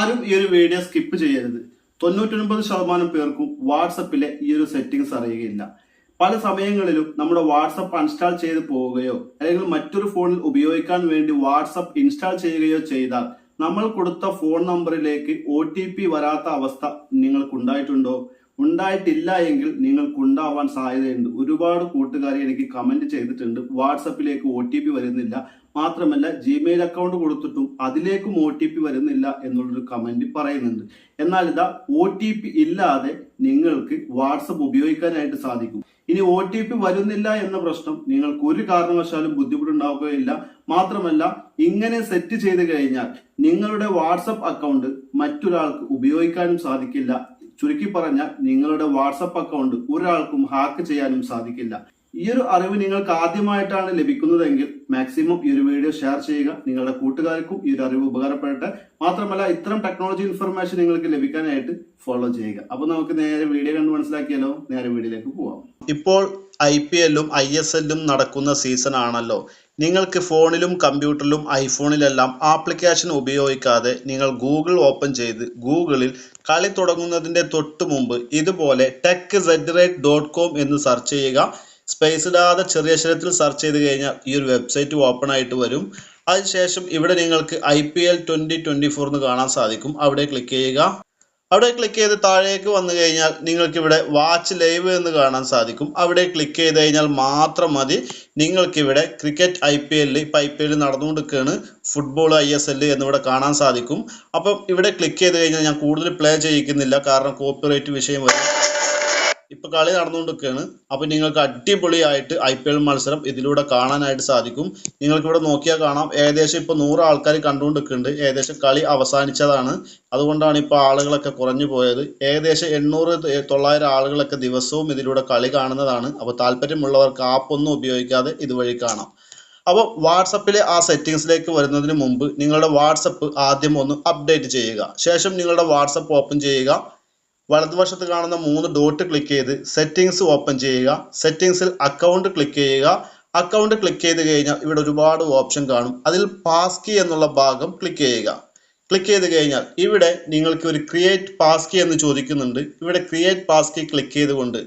ആരും ഈ ഒരു വീഡിയോ സ്കിപ്പ് ചെയ്യരുത്. തൊണ്ണൂറ്റൊൻപത് ശതമാനം പേർക്കും വാട്സപ്പിലെ ഈ ഒരു സെറ്റിംഗ്സ് അറിയുകയില്ല. പല സമയങ്ങളിലും നമ്മുടെ വാട്സപ്പ് അൺസ്റ്റാൾ ചെയ്ത് പോവുകയോ അല്ലെങ്കിൽ മറ്റൊരു ഫോണിൽ ഉപയോഗിക്കാൻ വേണ്ടി വാട്സപ്പ് ഇൻസ്റ്റാൾ ചെയ്യുകയോ ചെയ്താൽ നമ്മൾ കൊടുത്ത ഫോൺ നമ്പറിലേക്ക് ഒ വരാത്ത അവസ്ഥ നിങ്ങൾക്കുണ്ടായിട്ടുണ്ടോ? ഉണ്ടായിട്ടില്ല എങ്കിൽ നിങ്ങൾക്കുണ്ടാവാൻ സാധ്യതയുണ്ട്. ഒരുപാട് കൂട്ടുകാരി എനിക്ക് കമന്റ് ചെയ്തിട്ടുണ്ട്. വാട്സപ്പിലേക്ക് ഒ ടി പി വരുന്നില്ല. മാത്രമല്ല ജിമെയിൽ അക്കൗണ്ട് കൊടുത്തിട്ടും അതിലേക്കും ഒ ടി പി വരുന്നില്ല എന്നുള്ളൊരു കമന്റ് പറയുന്നുണ്ട്. എന്നാൽ ഇതാ ഒ ടി പി ഇല്ലാതെ നിങ്ങൾക്ക് വാട്സപ്പ് ഉപയോഗിക്കാനായിട്ട് സാധിക്കും. ഇനി ഒ ടി പി വരുന്നില്ല എന്ന പ്രശ്നം നിങ്ങൾക്ക് ഒരു കാരണവശാലും ബുദ്ധിമുട്ടുണ്ടാവുകയില്ല. മാത്രമല്ല ഇങ്ങനെ സെറ്റ് ചെയ്ത് കഴിഞ്ഞാൽ നിങ്ങളുടെ വാട്സപ്പ് അക്കൗണ്ട് മറ്റൊരാൾക്ക് ഉപയോഗിക്കാനും സാധിക്കില്ല. ചുരുക്കി പറഞ്ഞാൽ നിങ്ങളുടെ വാട്സപ്പ് അക്കൗണ്ട് ഒരാൾക്കും ഹാക്ക് ചെയ്യാനും സാധിക്കില്ല. ഈ ഒരു അറിവ് നിങ്ങൾക്ക് ആദ്യമായിട്ടാണ് ലഭിക്കുന്നതെങ്കിൽ മാക്സിമം ഈ ഒരു വീഡിയോ ഷെയർ ചെയ്യുക. നിങ്ങളുടെ കൂട്ടുകാർക്കും ഈ ഒരു അറിവ് ഉപകാരപ്പെടട്ടെ. മാത്രമല്ല ഇത്തരം ടെക്നോളജി ഇൻഫർമേഷൻ നിങ്ങൾക്ക് ലഭിക്കാനായിട്ട് ഫോളോ ചെയ്യുക. അപ്പൊ നമുക്ക് നേരെ വീഡിയോ കണ്ട് മനസ്സിലാക്കിയാലോ? നേരെ വീഡിയോയിലേക്ക് പോവാം. ഇപ്പോൾ ഐ പി എല്ലും ഐ എസ് എല്ലും നടക്കുന്ന സീസൺ ആണല്ലോ. നിങ്ങൾക്ക് ഫോണിലും കമ്പ്യൂട്ടറിലും ഐഫോണിലെല്ലാം ആപ്ലിക്കേഷൻ ഉപയോഗിക്കാതെ നിങ്ങൾ ഗൂഗിൾ ഓപ്പൺ ചെയ്ത് ഗൂഗിളിൽ കളി തുടങ്ങുന്നതിന്റെ തൊട്ട് മുമ്പ് ഇതുപോലെ tech Z rate dot com എന്ന് സെർച്ച് ചെയ്യുക. സ്പേസ് ഇടാതെ ചെറിയ അക്ഷരത്തിൽ സെർച്ച് ചെയ്ത് കഴിഞ്ഞാൽ ഈ ഒരു വെബ്സൈറ്റ് ഓപ്പൺ ആയിട്ട് വരും. അതിനുശേഷം ഇവിടെ നിങ്ങൾക്ക് I P L twenty twenty four എന്ന് കാണാൻ സാധിക്കും. അവിടെ ക്ലിക്ക് ചെയ്യുക. അവിടെ ക്ലിക്ക് ചെയ്ത് താഴേക്ക് വന്നു കഴിഞ്ഞാൽ നിങ്ങൾക്ക് ഇവിടെ വാച്ച് ലൈവ് എന്ന് കാണാൻ സാധിക്കും. അവിടെ ക്ലിക്ക് ചെയ്ത് കഴിഞ്ഞാൽ മാത്രം മതി. നിങ്ങൾക്കിവിടെ ക്രിക്കറ്റ് ഐ പി എല്ലിൽ ഇപ്പം ഐ പി എല്ലിൽ നടന്നുകൊണ്ടിരിക്കുകയാണ്. ഫുട്ബോൾ ഐ എസ് എൽ എന്നിവിടെ കാണാൻ സാധിക്കും. അപ്പം ഇവിടെ ക്ലിക്ക് ചെയ്ത് കഴിഞ്ഞാൽ ഞാൻ കൂടുതൽ പ്ലേ ചെയ്യിക്കുന്നില്ല. കാരണം കോപ്പിറൈറ്റ് വിഷയം വരും. ഇപ്പൊ കളി നടന്നുകൊണ്ടിരിക്കുകയാണ്. അപ്പൊ നിങ്ങൾക്ക് അടിപൊളിയായിട്ട് ഐ പി എൽ മത്സരം ഇതിലൂടെ കാണാനായിട്ട് സാധിക്കും. നിങ്ങൾക്ക് ഇവിടെ നോക്കിയാൽ കാണാം. ഏകദേശം ഇപ്പൊ നൂറ് ആൾക്കാർ കണ്ടുകൊണ്ടിരിക്കുന്നുണ്ട്. ഏകദേശം കളി അവസാനിച്ചതാണ്. അതുകൊണ്ടാണ് ഇപ്പൊ ആളുകളൊക്കെ കുറഞ്ഞു പോയത്. ഏകദേശം എണ്ണൂറ് തൊള്ളായിരം ആളുകളൊക്കെ ദിവസവും ഇതിലൂടെ കളി കാണുന്നതാണ്. അപ്പോൾ താല്പര്യമുള്ളവർക്ക് ആപ്പ് ഒന്നും ഉപയോഗിക്കാതെ ഇതുവഴി കാണാം. അപ്പോൾ വാട്സപ്പിലെ ആ സെറ്റിങ്സിലേക്ക് വരുന്നതിന് മുമ്പ് നിങ്ങളുടെ വാട്സപ്പ് ആദ്യം ഒന്ന് അപ്ഡേറ്റ് ചെയ്യുക. ശേഷം നിങ്ങളുടെ വാട്സപ്പ് ഓപ്പൺ ചെയ്യുക. വലതുവശത്ത് കാണുന്ന മൂന്ന് ഡോട്ട് ക്ലിക്ക് ചെയ്ത് സെറ്റിങ്സ് ഓപ്പൺ ചെയ്യുക. സെറ്റിങ്സിൽ അക്കൗണ്ട് ക്ലിക്ക് ചെയ്യുക. അക്കൗണ്ട് ക്ലിക്ക് ചെയ്ത് കഴിഞ്ഞാൽ ഇവിടെ ഒരുപാട് ഓപ്ഷൻ കാണും. അതിൽ പാസ് കീ എന്നുള്ള ഭാഗം ക്ലിക്ക് ചെയ്യുക. ക്ലിക്ക് ചെയ്ത് കഴിഞ്ഞാൽ ഇവിടെ നിങ്ങൾക്ക് ഒരു ക്രിയേറ്റ് പാസ് കീ എന്ന് ചോദിക്കുന്നുണ്ട്. ഇവിടെ ക്രിയേറ്റ് പാസ് കീ ക്ലിക്ക് ചെയ്തുകൊണ്ട്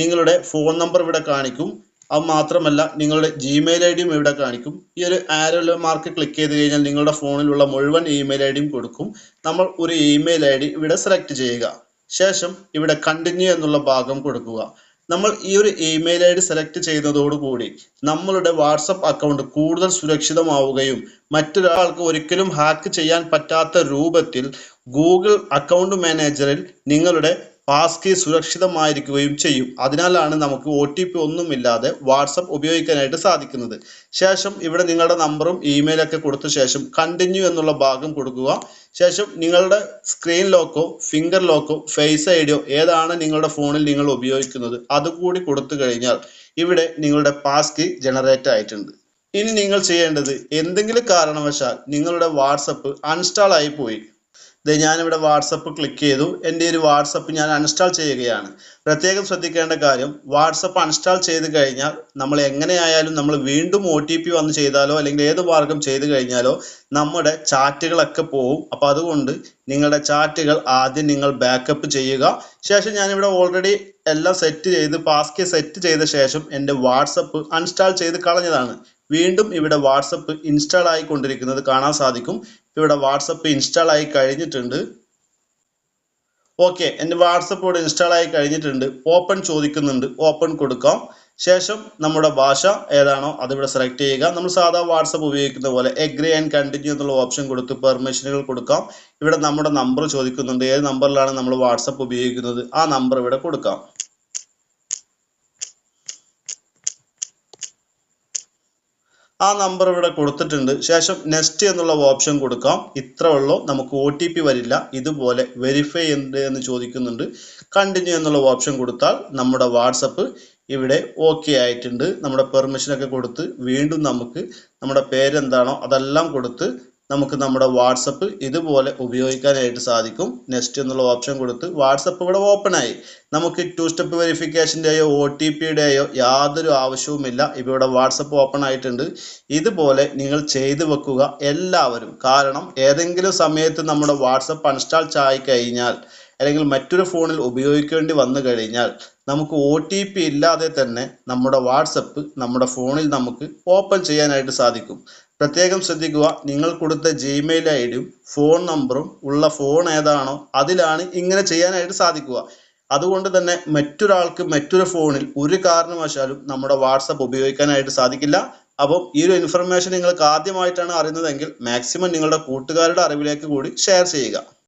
നിങ്ങളുടെ ഫോൺ നമ്പർ ഇവിടെ കാണിക്കും. അത് മാത്രമല്ല നിങ്ങളുടെ ജിമെയിൽ ഐ ഡിയും ഇവിടെ കാണിക്കും. ഈ ഒരു ആരോ മാർക്ക് ക്ലിക്ക് ചെയ്ത് കഴിഞ്ഞാൽ നിങ്ങളുടെ ഫോണിലുള്ള മുഴുവൻ ഇമെയിൽ ഐ ഡിയും കൊടുക്കും. നമ്മൾ ഒരു ഇമെയിൽ ഐ ഡി ഇവിടെ സെലക്ട് ചെയ്യുക. ശേഷം ഇവിടെ കണ്ടിന്യൂ എന്നുള്ള ഭാഗം കൊടുക്കുക. നമ്മൾ ഈ ഒരു ഇമെയിൽ ഐ ഡി സെലക്ട് ചെയ്യുന്നതോടുകൂടി നമ്മളുടെ വാട്സപ്പ് അക്കൗണ്ട് കൂടുതൽ സുരക്ഷിതമാവുകയും മറ്റൊരാൾക്ക് ഒരിക്കലും ഹാക്ക് ചെയ്യാൻ പറ്റാത്ത രൂപത്തിൽ ഗൂഗിൾ അക്കൗണ്ട് മാനേജറിൽ നിങ്ങളുടെ പാസ് കീ സുരക്ഷിതമായിരിക്കുകയും ചെയ്യും. അതിനാലാണ് നമുക്ക് ഒ ടി പി ഒന്നുമില്ലാതെ വാട്സപ്പ് ഉപയോഗിക്കാനായിട്ട് സാധിക്കുന്നത്. ശേഷം ഇവിടെ നിങ്ങളുടെ നമ്പറും ഇമെയിലൊക്കെ കൊടുത്ത ശേഷം കണ്ടിന്യൂ എന്നുള്ള ഭാഗം കൊടുക്കുക. ശേഷം നിങ്ങളുടെ സ്ക്രീൻ ലോക്കോ ഫിംഗർ ലോക്കോ ഫേസ് ഐഡിയോ ഏതാണ് നിങ്ങളുടെ ഫോണിൽ നിങ്ങൾ ഉപയോഗിക്കുന്നത് അതുകൂടി കൊടുത്തു കഴിഞ്ഞാൽ ഇവിടെ നിങ്ങളുടെ പാസ് കീ ജനറേറ്റ് ആയിട്ടുണ്ട്. ഇനി നിങ്ങൾ ചെയ്യേണ്ടത് എന്തെങ്കിലും കാരണവശാൽ നിങ്ങളുടെ വാട്സപ്പ് അൺസ്റ്റാൾ ആയി പോയി. ദേ ഞാനിവിടെ വാട്സപ്പ് ക്ലിക്ക് ചെയ്തു. എന്റെ ഒരു വാട്സപ്പ് ഞാൻ അൺസ്റ്റാൾ ചെയ്യുകയാണ്. പ്രത്യേകം ശ്രദ്ധിക്കേണ്ട കാര്യം വാട്സപ്പ് അൺസ്റ്റാൾ ചെയ്ത് കഴിഞ്ഞാൽ നമ്മൾ എങ്ങനെയായാലും നമ്മൾ വീണ്ടും ഒ ടി പി വന്ന് ചെയ്താലോ അല്ലെങ്കിൽ ഏത് മാർഗം ചെയ്ത് കഴിഞ്ഞാലോ നമ്മുടെ ചാറ്റുകളൊക്കെ പോവും. അപ്പോൾ അതുകൊണ്ട് നിങ്ങളുടെ ചാറ്റുകൾ ആദ്യം നിങ്ങൾ ബാക്കപ്പ് ചെയ്യുക. ശേഷം ഞാനിവിടെ ഓൾറെഡി എല്ലാം സെറ്റ് ചെയ്ത് പാസ്കി സെറ്റ് ചെയ്ത ശേഷം എന്റെ വാട്സപ്പ് അൺസ്റ്റാൾ ചെയ്ത് കളഞ്ഞതാണ്. വീണ്ടും ഇവിടെ വാട്സപ്പ് ഇൻസ്റ്റാൾ ആയിക്കൊണ്ടിരിക്കുന്നത് കാണാൻ സാധിക്കും. ഇവിടെ വാട്സപ്പ് ഇൻസ്റ്റാൾ ആയി കഴിഞ്ഞിട്ടുണ്ട്. ഓക്കെ എന്റെ വാട്സപ്പ് ഇവിടെ ഇൻസ്റ്റാൾ ആയി കഴിഞ്ഞിട്ടുണ്ട്. ഓപ്പൺ ചോദിക്കുന്നുണ്ട്. ഓപ്പൺ കൊടുക്കാം. ശേഷം നമ്മുടെ ഭാഷ ഏതാണോ അതിവിടെ സെലക്ട് ചെയ്യുക. നമ്മൾ സാധാ വാട്സപ്പ് ഉപയോഗിക്കുന്ന പോലെ എഗ്രി ആൻഡ് കണ്ടിന്യൂ എന്നുള്ള ഓപ്ഷൻ കൊടുത്ത് പെർമിഷനുകൾ കൊടുക്കാം. ഇവിടെ നമ്മുടെ നമ്പർ ചോദിക്കുന്നുണ്ട്. ഏത് നമ്പറിലാണ് നമ്മൾ വാട്സപ്പ് ഉപയോഗിക്കുന്നത്? ആ നമ്പർ ഇവിടെ കൊടുക്കാം. ആ നമ്പർ ഇവിടെ കൊടുത്തിട്ടുണ്ട്. ശേഷം നെക്സ്റ്റ് എന്നുള്ള ഓപ്ഷൻ കൊടുക്കാം. ഇത്ര നമുക്ക് ഒ ടി പി വരില്ല. ഇതുപോലെ വെരിഫൈ ഉണ്ട് എന്ന് ചോദിക്കുന്നുണ്ട്. കണ്ടിന്യൂ എന്നുള്ള ഓപ്ഷൻ കൊടുത്താൽ നമ്മുടെ വാട്സപ്പ് ഇവിടെ ഓക്കെ ആയിട്ടുണ്ട്. നമ്മുടെ പെർമിഷനൊക്കെ കൊടുത്ത് വീണ്ടും നമുക്ക് നമ്മുടെ പേരെന്താണോ അതെല്ലാം കൊടുത്ത് നമുക്ക് നമ്മുടെ വാട്സപ്പ് ഇതുപോലെ ഉപയോഗിക്കാനായിട്ട് സാധിക്കും. നെക്സ്റ്റ് എന്നുള്ള ഓപ്ഷൻ കൊടുത്ത് വാട്സപ്പ് ഇവിടെ ഓപ്പൺ ആയി. നമുക്ക് ടു സ്റ്റെപ്പ് വെരിഫിക്കേഷന്റെയോ ഒ ടി പിയുടെയോ യാതൊരു ആവശ്യവുമില്ല. ഇവിടെ വാട്സപ്പ് ഓപ്പൺ ആയിട്ടുണ്ട്. ഇതുപോലെ നിങ്ങൾ ചെയ്തു വെക്കുക എല്ലാവരും. കാരണം ഏതെങ്കിലും സമയത്ത് നമ്മുടെ വാട്സപ്പ് അൺസ്റ്റാൾ ആയി കഴിഞ്ഞാൽ അല്ലെങ്കിൽ മറ്റൊരു ഫോണിൽ ഉപയോഗിക്കേണ്ടി വന്നു കഴിഞ്ഞാൽ നമുക്ക് ഒ ടി പി ഇല്ലാതെ തന്നെ നമ്മുടെ വാട്സപ്പ് നമ്മുടെ ഫോണിൽ നമുക്ക് ഓപ്പൺ ചെയ്യാനായിട്ട് സാധിക്കും. പ്രത്യേകം ശ്രദ്ധിക്കുക നിങ്ങൾ കൊടുത്ത ജിമെയിൽ ഐ ഡിയും ഫോൺ നമ്പറും ഉള്ള ഫോൺ ഏതാണോ അതിലാണ് ഇങ്ങനെ ചെയ്യാനായിട്ട് സാധിക്കുക. അതുകൊണ്ട് തന്നെ മറ്റൊരാൾക്ക് മറ്റൊരു ഫോണിൽ ഒരു കാരണവശാലും നമ്മുടെ വാട്സപ്പ് ഉപയോഗിക്കാനായിട്ട് സാധിക്കില്ല. അപ്പം ഈ ഒരു ഇൻഫർമേഷൻ നിങ്ങൾക്ക് ആദ്യമായിട്ടാണ് അറിയുന്നതെങ്കിൽ മാക്സിമം നിങ്ങളുടെ കൂട്ടുകാരുടെ അറിവിലേക്ക് കൂടി ഷെയർ ചെയ്യുക.